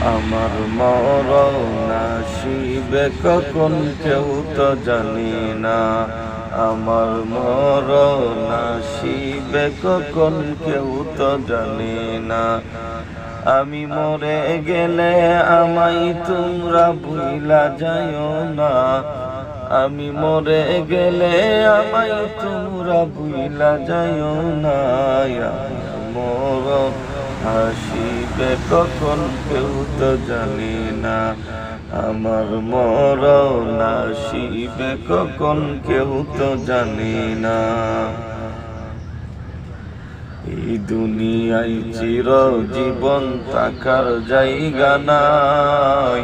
আমার মরণ আসিবে কখন কেউ তো জানি না। আমার মরণ আসিবে কখন কেউ তো জানি না। আমি মরে গেলে আমাই তোমরা ভুইলা যাইও না। আমি মরে গেলে আমাই তোমরা ভুইলা যাইও না। আসিবে কখন কেউ তো জানি না। আমার মরণ আসিবে কখন কেউ তো জানি না। এই দুনিয়ায় চির জীবন থাকার জায়গা নাই।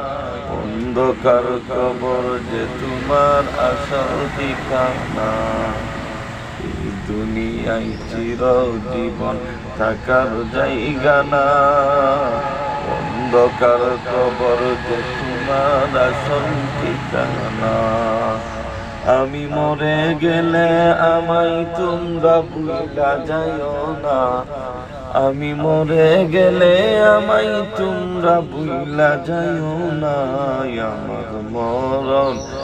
অন্ধকার কবর যে তোমার আসল ঠিকানা। দুনিয়ায় চির জীবন থাকার জায়গা না। অন্ধকার কবর যে তোমার আসল ঠিকানা। আমি মরে গেলে আমায় তোমরা ভুলা যাইও না। আমি মরে গেলে আমায় তোমরা ভুলা যাইও না। আমার মরণ